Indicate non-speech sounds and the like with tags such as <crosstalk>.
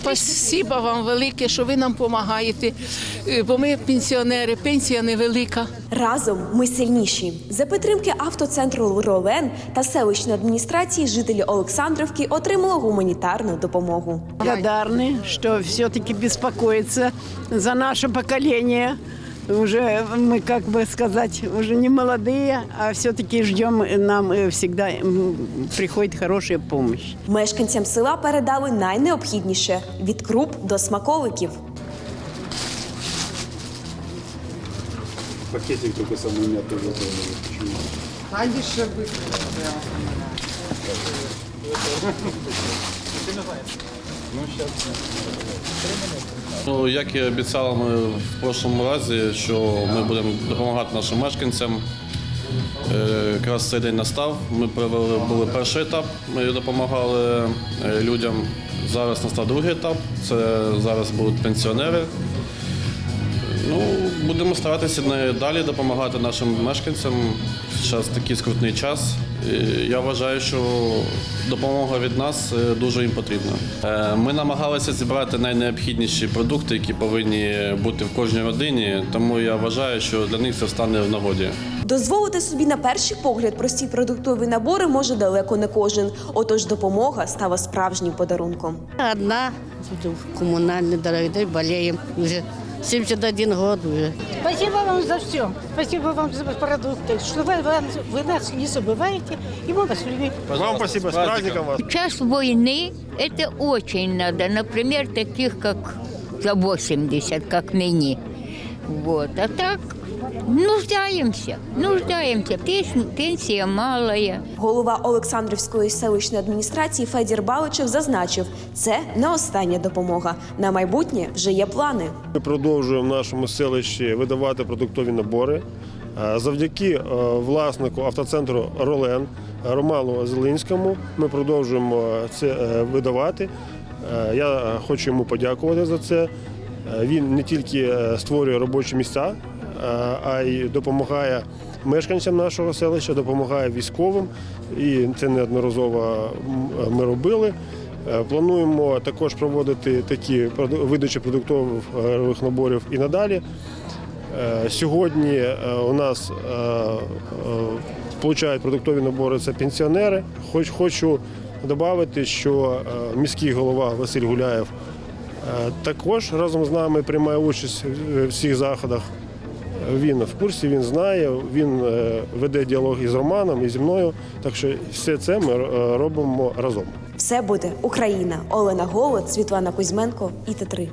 Спасибо вам велике, що ви нам допомагаєте, е, бо ми пенсіонери, пенсія невелика. Разом ми сильніші. За підтримки автоцентру Ролен та селищної адміністрації жителі Олександрівки отримали гуманітарну допомогу. благодарны, что все-таки беспокоится за наше поколение Уже мы, как бы сказать, уже не молодые, а все-таки ждем, э, нам э, всегда м, приходит хорошая помощь. Мешканцям села передали найнеобхідніше від круп до смаколиків. Пакетик только самый мятый готовый. Почему? <laughs> Ну, як і обіцяли ми в прошлому разі, що ми будемо допомагати нашим мешканцям. Е, Якраз цей день настав. Ми провели були перший етап. Ми допомагали е, людям. Зараз настав другий етап. Це зараз будуть пенсіонери. Ну, будемо старатися далі допомагати нашим мешканцям. Зараз такий скрутний час. І Я вважаю, що допомога від нас е, дуже їм потрібна. Е, Ми намагалися зібрати найнеобхідніші продукти, які повинні бути в кожній родині. Тому я вважаю, що для них це стане в нагоді. Дозволити собі на перший погляд прості продуктові набори може далеко не кожен. Отож, допомога стала справжнім подарунком. Одна в коммунальной дороге, болеем уже 71 год уже. Спасибо вам за все. Спасибо вам за продукты. Что вы, вы, вы нас не забываете, и мы вас любим. Вам спасибо, с праздником вас. В час войны это очень надо. Например, таких как за 80, как мне. Вот. А так нуждаемся, нуждаемся. Пес- Пенсия малая. Голова Олександрівської селищної адміністрації Федір Баличев зазначив, це не остання допомога. На майбутнє вже є плани. Ми продовжуємо в нашому селищі видавати продуктові набори. Е, Завдяки е, власнику автоцентру Ролен Роману Зелинському ми продовжуємо це е, видавати. Я хочу йому подякувати за це. Він не тільки створює робочі місця, а й допомагає мешканцям нашого селища, допомагає військовим. І це неодноразово ми робили. Е, Плануємо також проводити такі видачі продуктових е, наборів і надалі. Е, Сьогодні е, у нас е, е, получають продуктові набори це пенсіонери. Хоч хочу додати, що е, міський голова Василь Гуляєв е, також разом з нами приймає участь в всіх заходах. Він в курсі, він знає, він е, веде діалог із Романом і зі мною. Так що все це ми е, робимо разом. Все буде Україна. Олена Голод, Світлана Кузьменко і Т3.